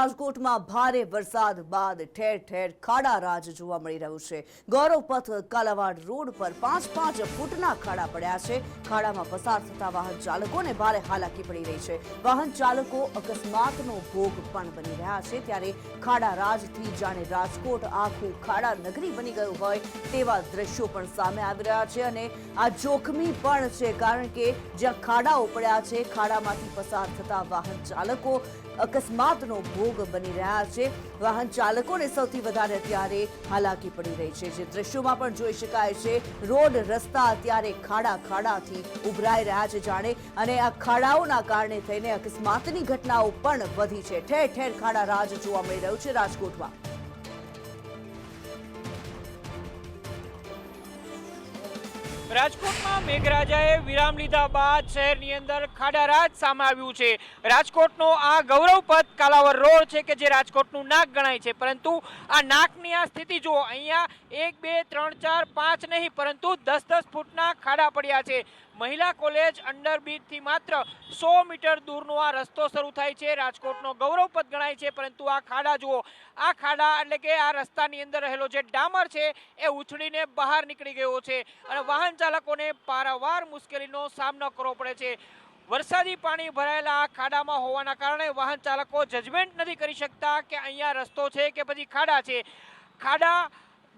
રાજકોટમાં ભારે વરસાદ બાદ ઠેર ઠેર ખાડા રાજ જોવા મળી રહ્યું છે. ગૌરવપથ કાલાવાડ રોડ પર પાંચ પાંચ ફૂટના ખાડા પડ્યા છે. ખાડામાં પસાર થતા વાહન ચાલકોને ભારે હાલાકી પડી રહી છે. વાહન ચાલકો અકસ્માતનો ભોગ પણ બની રહ્યા છે. ત્યારે ખાડા રાજથી જાણે રાજકોટ આખું ખાડા નગરી બની ગયું હોય તેવા દ્રશ્યો પણ સામે આવી રહ્યા છે અને આ જોખમી પણ છે કારણ કે જ્યાં ખાડાઓ પડ્યા છે, ખાડામાંથી પસાર થતા વાહન ચાલકો અકસ્માતનો ભોગ બની રહ્યા છે. વાહન ચાલકોને સૌથી વધારે અત્યારે હાલાકી પડી રહી છે. જે દ્રશ્યોમાં પણ જોઈ શકાય છે, રોડ, રસ્તા અત્યારે ખાડા ખાડાથી ઉભરાઈ રહ્યા છે જાણે. અને આ ખાડાઓના કારણે થઈને અકસ્માતની ઘટનાઓ પણ વધી છે. ઠેર ઠેર ખાડા રાજ જોવા મળી રહ્યું છે રાજકોટમાં. રાજકોટમાં મેઘરાજાએ વિરામ લીધા બાદ શહેરની અંદર ખાડારાજ સામે આવ્યું છે. રાજકોટનો આ ગૌરવપથ કાલાવર રોડ છે કે જે રાજકોટનું નાક ગણાય છે. પરંતુ આ નાકની આ સ્થિતિ જુઓ, અહીંયા એક, બે, ત્રણ, ચાર, પાંચ નહીં, પરંતુ દસ દસ ફૂટના ખાડા પડ્યા છે. મહિલા કોલેજ અંડરબ્રિજથી માત્ર સો મીટર દૂરનો આ રસ્તો શરૂ થાય છે. રાજકોટનો ગૌરવપદ ગણાય છે, પરંતુ આ ખાડા જુઓ. આ ખાડા એટલે કે આ રસ્તાની અંદર રહેલો જે ડામર છે, એ ઉછળીને બહાર નીકળી ગયો છે અને વાહન ચાલકોને પારાવાર મુશ્કેલીનો સામનો કરવો પડે છે. વરસાદી પાણી ભરાયેલા આ ખાડામાં હોવાના કારણે વાહન ચાલકો જજમેન્ટ નથી કરી શકતા કે અહીંયા રસ્તો છે કે પછી ખાડા છે. ખાડા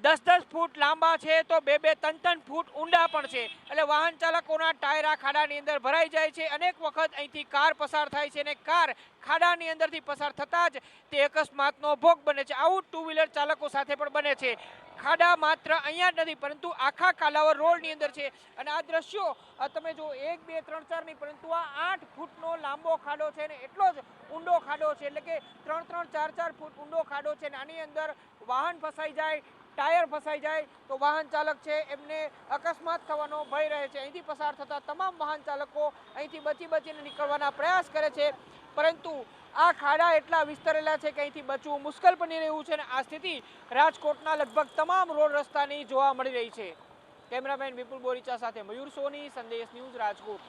દસ દસ ફૂટ લાંબા છે તો બે બે ત્રણ ત્રણ ફૂટ ઊંડા પણ છે. એટલે વાહન ચાલકોના ટાયર ખાડાની અંદર ભરાઈ જાય છે. અનેક વખત અહીંથી કાર પસાર થાય છે અને કાર ખાડાની અંદરથી પસાર થતાં જ તે અકસ્માતનો ભોગ બને છે. આવું ટુ વ્હીલર ચાલકો સાથે પણ બને છે. ખાડા માત્ર અહીંયા જ નથી, પરંતુ આખા કાલાવર રોડની અંદર છે. અને આ દ્રશ્યો તમે જો એક, બે, ત્રણ, ચાર નહીં, પરંતુ આ આઠ ફૂટનો લાંબો ખાડો છે ને એટલો જ ઊંડો ખાડો છે. એટલે કે ત્રણ ત્રણ, ચાર ચાર ફૂટ ઊંડો ખાડો છે ને આની અંદર વાહન ફસાઈ જાય ટાયર ફસાઈ જાય તો વાહન ચાલક છે એમને અકસ્માત થવાનો ભય રહે છે. અહીંથી પસાર થતા તમામ વાહન ચાલકો અહીંથી બચી બચીને નીકળવાના પ્રયાસ કરે છે. પરંતુ આ ખાડા એટલા વિસ્તરેલા છે કે અહીંથી બચવું મુશ્કેલ બની રહ્યું છે અને આ સ્થિતિ રાજકોટના લગભગ તમામ રોડ રસ્તાની જોવા મળી રહી છે. કેમેરામેન વિપુલ બોરીચા સાથે મયુર સોની, સંદેશ ન્યૂઝ રાજકોટ.